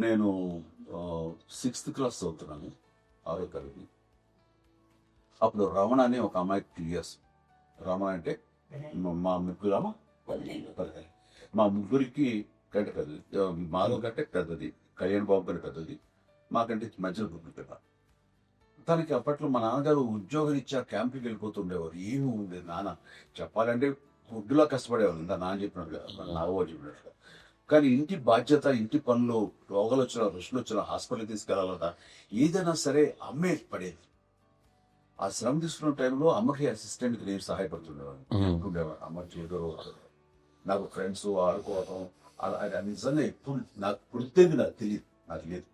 నేను sixth class చదువుతున్నాను ఆరో తరగతి. అప్పుడు రమణ అని ఒక అమ్మాయి టూ ఇయర్స్ రమణ అంటే మా- ముగ్గురు ముగ్గురమ్మ మా ముగ్గురికి కంటే పెద్దది. మాలో కంటే పెద్దది. కళ్యాణ్ బాబు కంటే పెద్దది. మాకంటే మధ్యలో గుడ్డు పిల్ల తనకి అప్పట్లో మా నాన్నగారు ఉద్యోగం ఇచ్చా క్యాంప్కి వెళ్ళిపోతుండేవారు. ఏమి ఉండేది నాన్న? చెప్పాలంటే గుడ్డులా కష్టపడేవాళ్ళు. ఇందా నాన్న చెప్పినట్టుగా నాగో చెప్పినట్టుగా. కానీ ఇంటి బాధ్యత ఇంటి పనులు రోగాలు వచ్చినా రుషులు వచ్చినా హాస్పిటల్ తీసుకెళ్ళాలన్నా ఏదైనా సరే అమ్మే పడేది. ఆ శ్రమ తీసుకున్న టైంలో అమ్మకి అసిస్టెంట్కి నేను సహాయపడుతుండేవాడిని. అమ్మ చేదోరు నాకు ఫ్రెండ్స్ ఆడుకోవడం అలా అది నిజంగా ఎప్పుడు నాకు పుడితేది నాకు తెలియదు. నాకు లేదు.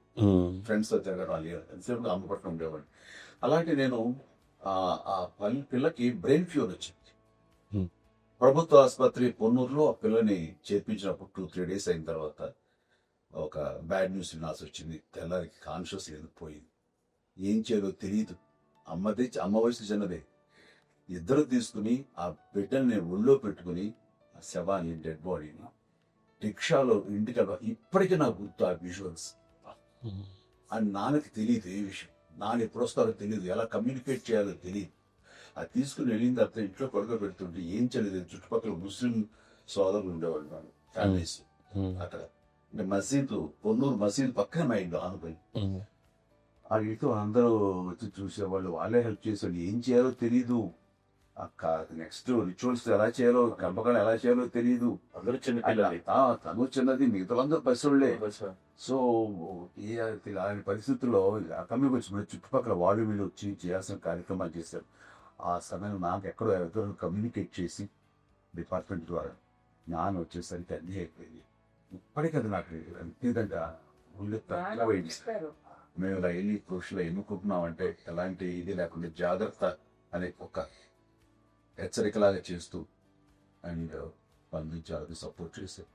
ఫ్రెండ్స్తో తిరగడం లేదు. ఎంతసేపు అమ్మ పట్ల ఉండేవాడిని. అలాంటి నేను ఆ ఆ పల్లి పిల్లకి బ్రెయిన్ ఫ్యూర్ వచ్చింది. ప్రభుత్వ ఆసుపత్రి పొన్నూరులో ఆ పిల్లని చేర్పించినప్పుడు టూ త్రీ డేస్ అయిన తర్వాత ఒక బ్యాడ్ న్యూస్ వినాల్సి వచ్చింది. తెల్లారికి కాన్షియస్ లేదు పోయింది. ఏం చేయాలో తెలియదు అమ్మది అమ్మ వయసు చిన్నదే. ఇద్దరు తీసుకుని ఆ బిడ్డని నేను ఒళ్ళో పెట్టుకుని ఆ శవాన్ని డెడ్ బాడీని రిక్షాలో ఇంటికి ఇప్పటికీ నాకు గుర్తు ఆ విజువల్స్ అని నాన్నకి తెలియదు ఏ విషయం. నాన్న ఎప్పుడు వస్తారో తెలియదు ఎలా కమ్యూనికేట్ చేయాలో తెలియదు అది తీసుకుని వెళ్ళిన తర్వాత ఇంట్లో కొడుకు పెడుతుంటే ఏం చేయలేదు. చుట్టుపక్కల ముస్లిం సోదరులు ఉండేవాళ్ళు వాళ్ళు ఫ్యామిలీస్. అక్కడ. అంటే మసీదు పొన్నూరు మసీదు పక్కన మా ఇంట్లో ఆనుకొని ఆ ఇంట్లో అందరూ వచ్చి చూసేవాళ్ళు వాళ్ళే హెల్ప్ చేసేవాళ్ళు. ఏం చేయాలో తెలియదు నెక్స్ట్ రిచువల్స్ ఎలా చేయాలో గర్భకాలం ఎలా చేయాలో తెలియదు అందరూ చిన్న తను చిన్నది మిగతా అందరూ పసివాళ్ళే. సో అలాంటి పరిస్థితుల్లో కమ్యూకి వచ్చి మన చుట్టుపక్కల వాళ్ళు వీళ్ళు వచ్చి చేయాల్సిన కార్యక్రమాలు చేశారు. ఆ సమయంలో నాకు ఎక్కడో ఎవరితో కమ్యూనికేట్ చేసి డిపార్ట్మెంట్ ద్వారా జ్ఞానం వచ్చేసరికి అన్నీ అయిపోయింది. ఇప్పటికీ అది నాకు తక్కువైంది మేము ఇలా వెళ్ళి పురుషులు ఎన్నుకుంటున్నామంటే ఎలాంటి ఇది లేకుండా జాగ్రత్త అనే ఒక హెచ్చరికలాగా చేస్తూ అండ్ పంపించాలని సపోర్ట్ చేశారు.